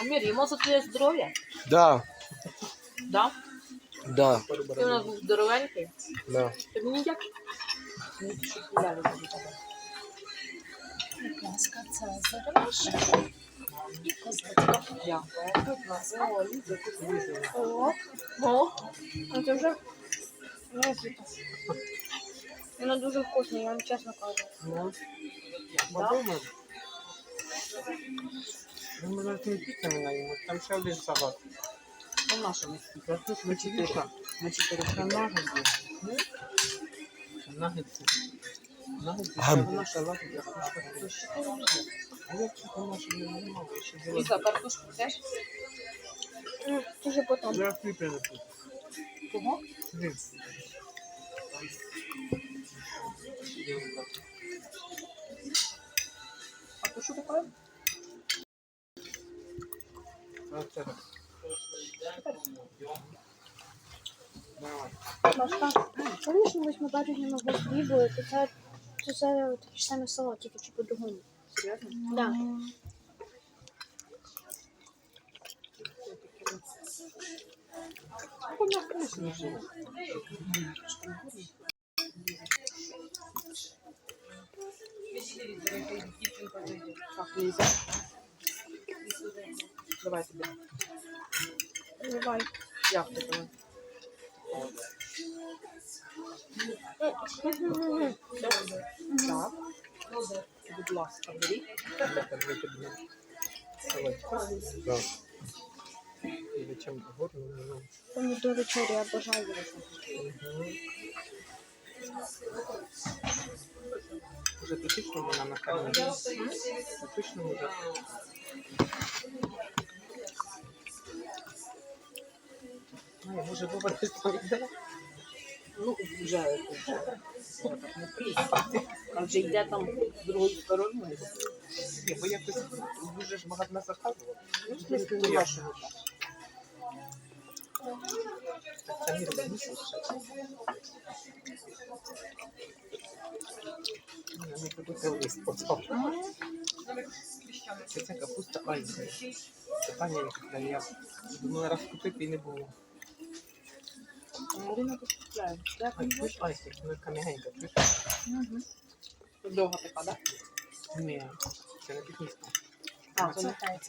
Амір, йому за твоє здоров'я? Да, Да? да, Ти у нас був здоровенький. да. Ти мені як? Мені ще окуляри тобі треба. Будь ласка, це зарваш. І козлетка. О, ти. О, а це вже не світа. Воно дуже вкусне, я вам чесно кажу. Ну, Да? подумай. Ну, ми навіть не піцями наїмо, там ще один салат. по нашому скільки? А тут на чотири. На чотири канаги є. Нагетси. Ліза, картошку теж? Дуже потім. Я припину тут. Кого? Хліб. А то що таке? Ми на це, то це такі ж самі салат, тільки чи по-другому. Серйозно? Да. Вона вкусно живе. Так, Ліза. Давай тобі. Давай. Як ти давай? Так. Будь ласка, беріть. Это для тебя. Салат. Да. Или чем-то горным, ну. Помідори чорі, я бажаю. Мгм. Уже ты точно меня накормила? Ты точно уже? Ай, може говорити своє? Ну, вже не прийде. А вже йде там другою стороною. Ні, бо якось дуже ж багато нас заказував. Ну, не. Так самі. Ну тут це лист поцап. Це ця капуста альза. Це пані, я думала раз купити і не було. Марина. Чуєш кам'ягенька, чуєш? Довга така, так? Ні, це не пікністка. А, це